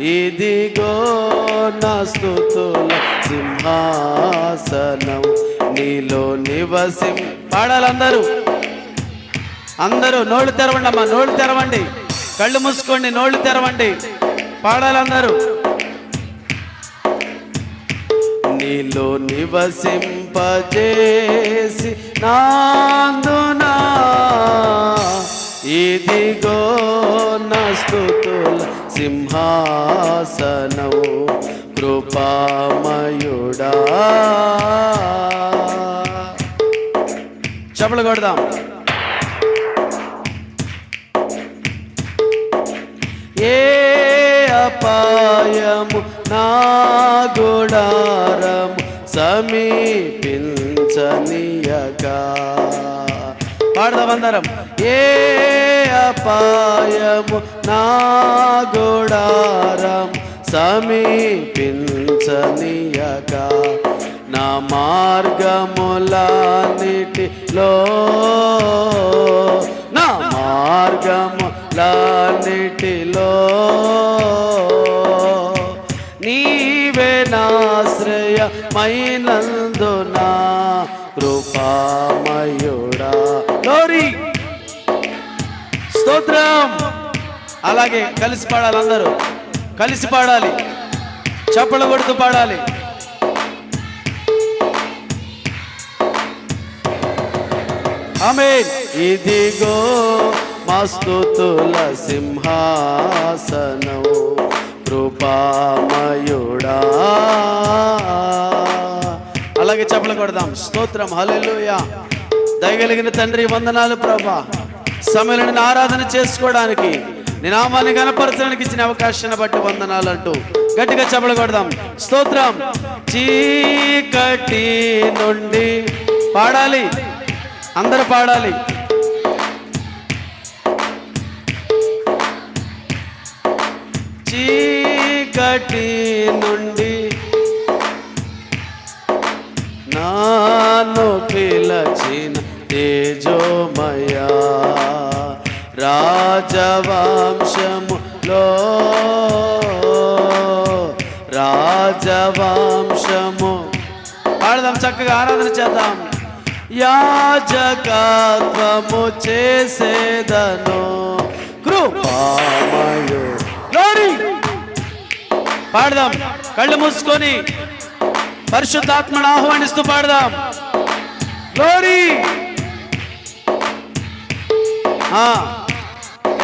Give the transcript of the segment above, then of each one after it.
ఇదిగో నా సింహాసనం నీలో నివసిం. పాడాలందరూ. అందరూ నోళ్ళు తెరవండి అమ్మా నోళ్ళు తెరవండి. కళ్ళు మూసుకోండి నోళ్ళు తెరవండి. పాడాలందరూ. నీలో నివసింపజేసి నాందునా. ఇదిగో నా సింహాసనం కృపామయుడా. చెప్పలు కొడదాం. ఏ అపాయము నా గుడారము సమీపించనీయగా పాడదాం అందరం. ఏ అపాయము నా గుడారం సమీపించనీయగా నా మార్గములన్నిటిలో నా మార్గములన్నిటిలో నీవే నాశ్రయమైనందునా కృపామయుడు. స్తోత్రం. అలాగే కలిసి పాడాలి అందరూ. కలిసి పాడాలి. చప్పలు కొడుతూ పాడాలి. ఆమె ఇదిగో మస్తుతుల సింహాసనం కృపామయుడా. అలాగే చెప్పలు కొడదాం. స్తోత్రం. హలెలుయా దయగలిగిన తండ్రి వందనాలు ప్రభా. సమయంలో ఆరాధన చేసుకోవడానికి నీ నామాన్ని గణపరచడానికి ఇచ్చిన అవకాశాన్ని బట్టి వందనాలు అంటూ గట్టిగా చెప్పలు కొడదాం. స్తోత్రం. చీకటి నుండి పాడాలి. అందరూ పాడాలి. చీకటి నుండి నాను పిలచిన తేజో రాజవంశములో రాజవంశము. పాడదాం చక్కగా ఆరాధన చేద్దాం. యాజకత్వము చేసేదను కృపామయు పాడదాం కళ్ళు మూసుకొని పరిశుద్ధాత్మను ఆహ్వానిస్తూ పాడదాం. గ్లోరీ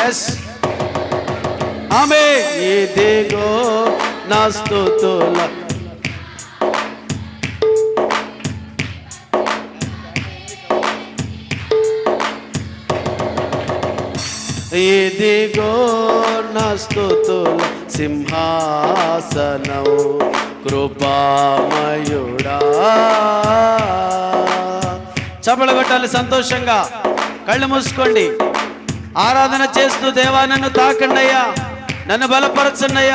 ఎస్ ఆమె ఇదిగో నా స్థుతుల. ఇదిగో నా స్థుతుల సింహాసనము కృపామయుడా. చపలు కొట్టాలి సంతోషంగా. కళ్ళు మూసుకోండి. ఆరాధన చేస్తూ దేవా నన్ను తాకండి అయ్యా నన్ను బలపరచండి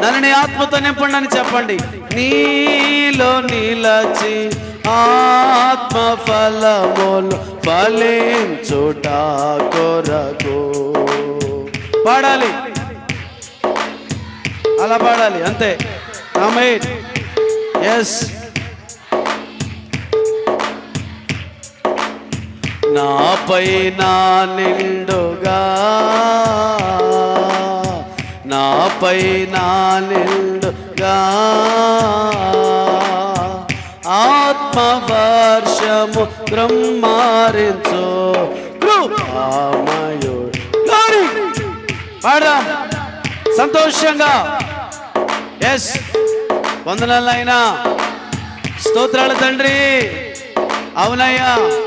నన్ను నీ ఆత్మతో నింపండి అని చెప్పండి. నీలో నీలచి ఆత్మ ఫలములు ఫలించుట కొరకు. పాడాలి. అలా పాడాలి అంతే. ఆమె ఎస్ నాపై నా నిండుగా. నాపై నా నిండుగా. ఆత్మవర్షము బ్రహ్మారించు. కృపామయుడు. Glory! సంతోషంగా. ఎస్ వందనాలైనా. స్తోత్రాలు తండ్రి. అవునయ్యా.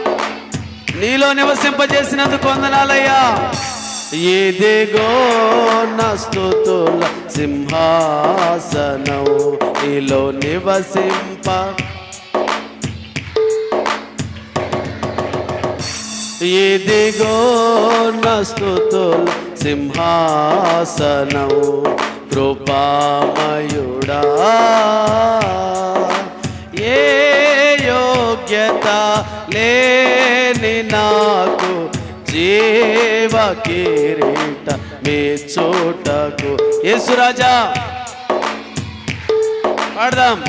నీలో నివసింపజేసినందుకు వందనాలయ్యా. ఇదిగో నస్తుతుల సింహాసనము సింహాసనం నీలో నివసింప. ఇదిగో నస్తుతుల సింహాసనము సింహాసనం కృపామయుడా. ఏ యోగ్యత లేని నాకు జీవ కిరీట మీ చోటకు. యేసురాజా పాడదాం.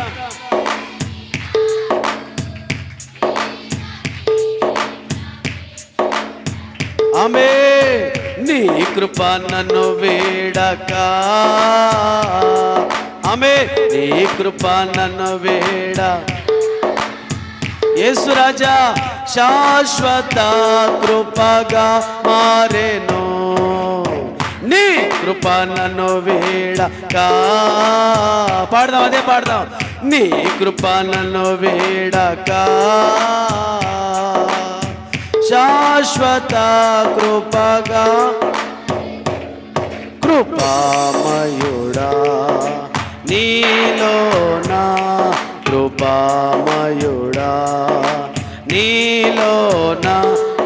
ఆమె నీ కృప నన్ను వేడక. ఆమె నీ కృప నన్ను వేడక యేసు రాజా శాశ్వత కృపగా మారేను. నీ కృప నన్ను వేడక పాడదాం అదే పాడదాం. నీ కృప నన్ను వేడకా శాశ్వత కృపగా కృపామయుడా నీలోనా కృపామయుడా నీలోన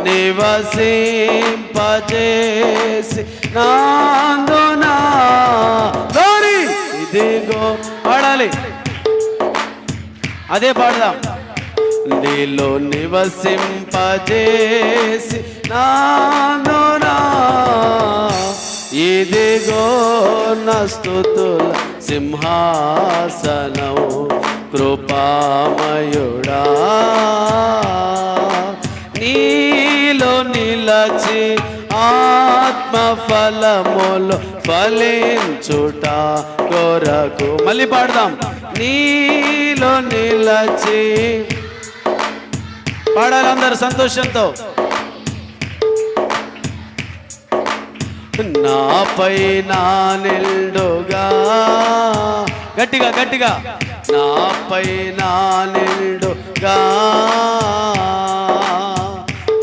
నివసింపజేసి నాందునా. గౌరీ! ఇదిగో పాడాలి అదే పాడదాం. నీలో నివసింపజేసి నాందునా. ఇదిగో నస్తుతుల సింహాసనం కృపామయుడా. నీలో నిలచి ఆత్మ ఫలములు ఫలించుట కొరకు. మళ్ళీ పాడదాం. నీలో నిలచి పాడాలందరూ సంతోషంతో. నాపై నా నిండుగా గట్టిగా గట్టిగా. నాపై నా నిండుగా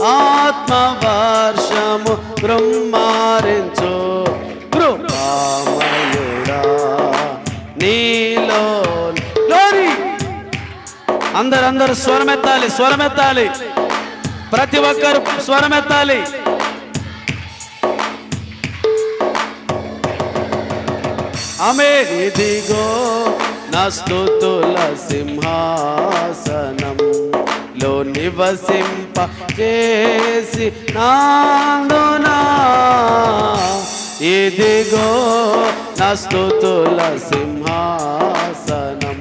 ఆత్మ వర్షము బ్రహ్మారించు. కృపామయుడా నీలో లోరి అందరు అందరు స్వరమెత్తాలి స్వరమెత్తాలి. ప్రతి ఒక్కరు స్వరమెత్తాలి. ఆమె ఇదిగో నా స్తుతుల సింహాసనం. లో నివసింప చేసి నాందునా ఇదిగో నా స్తుతుల సింహాసనం.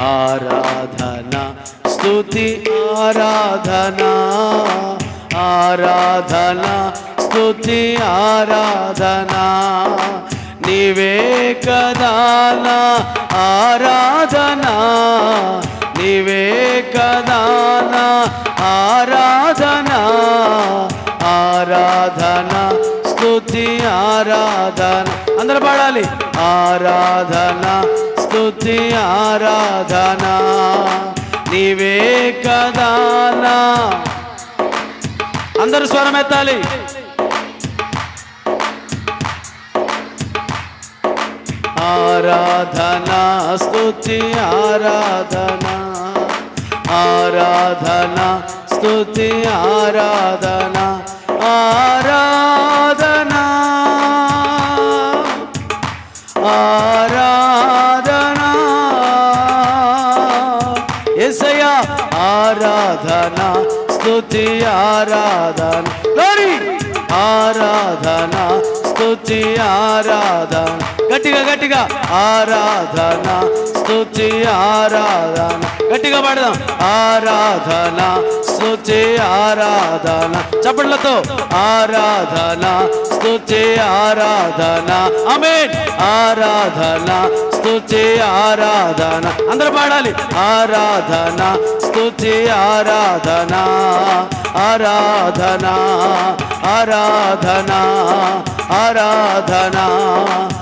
ఆరాధన స్థుతి ఆరాధన. ఆరాధన స్తుతి ఆరాధనా. నీవే కదాన ఆరాధనా. నీవే కదాన ఆరాధనా. ఆరాధనా స్తుతి ఆరాధన. అందరు పాడాలి. ఆరాధన స్తుతి ఆరాధన. నీవే కదానా అందరు స్వరం ఎత్తాలి. आराधना, स्तुति, आराधना। आराधना, स्तुति, आराधना। आराधना। आराधना। ऐसया आराधना, स्तुति, आराधना। आराधना, स्तुति, आराधना। గట్టిగా గట్టిగా. ఆరాధన స్తుతి ఆరాధన. గట్టిగా పాడదాం. ఆరాధన స్తుతి ఆరాధన. చప్పట్లతో. ఆరాధన స్తుతి ఆరాధన. అమేన్ ఆరాధన స్తుతి ఆరాధన. అందరూ పాడాలి. ఆరాధన స్తుతి ఆరాధన. ఆరాధన ఆరాధన ఆరాధన.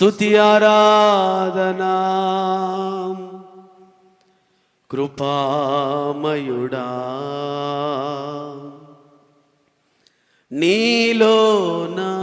స్తుతి ఆరాధనా. కృపామయుడా. నీలోనా